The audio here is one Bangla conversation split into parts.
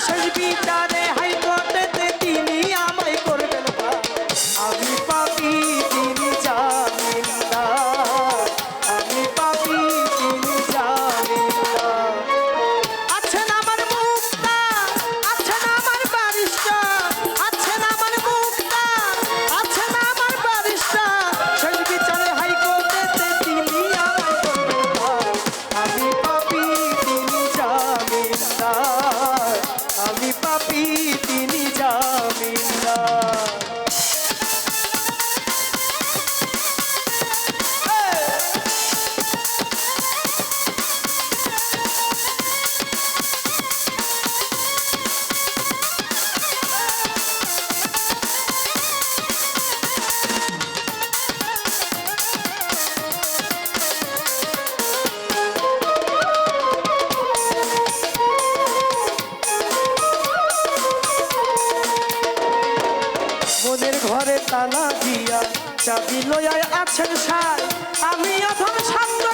শেষ বিচারে হাই তালা দিয়া চাবি লয়ায় আছেন সার। আমি অথম ছাত্র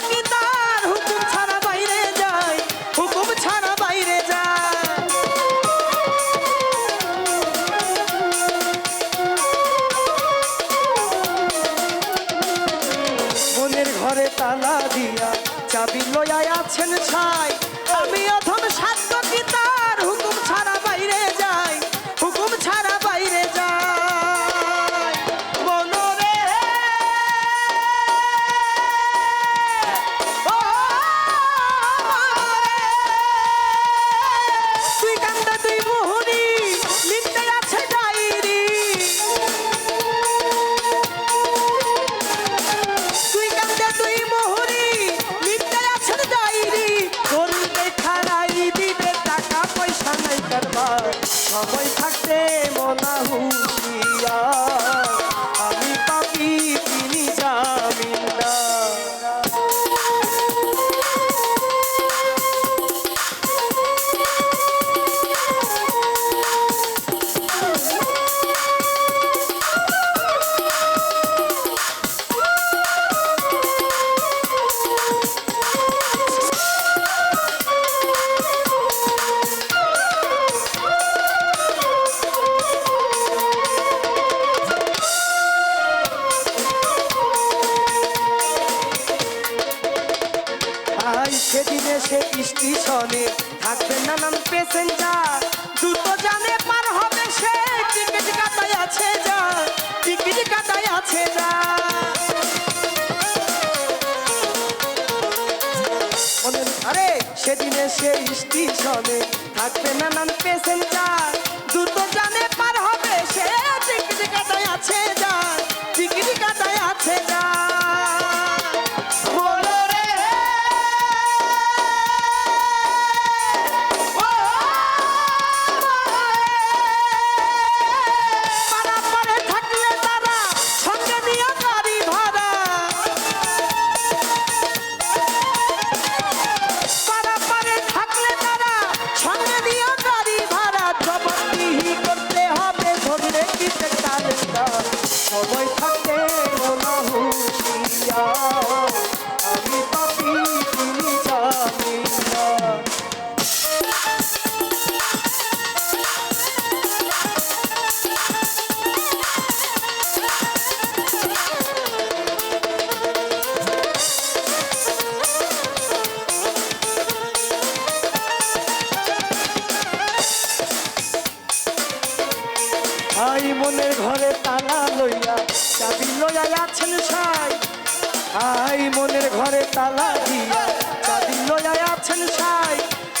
কারবার সময় থাকতে মনা হুশিয়া স্টেশনে থাকবে নানান প্যাসেঞ্জার দুটো জানে পার হবে সে টিকিট কাটায় আছে যা টিকিট কাটায় আছে যা। আরে, সেদিনে সে স্টেশনে থাকবে নানান প্যাসেঞ্জার দুটো জানে পার হবে সে টিকিট কাটায় আছে যা। আই মনের ঘরে তালা লইয়া চাবি লইয়া আছেন সাই। আই মনের ঘরে তালা দিয়া চাবি লইয়া আছেন সাই।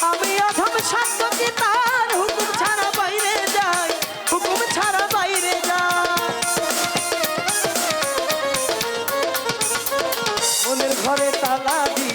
আমি অধম সাধ্য কি তার হুকুম ছাড়া বাইরে যাই, হুকুম ছাড়া বাইরে যাই। মনের ঘরে তালা দিয়া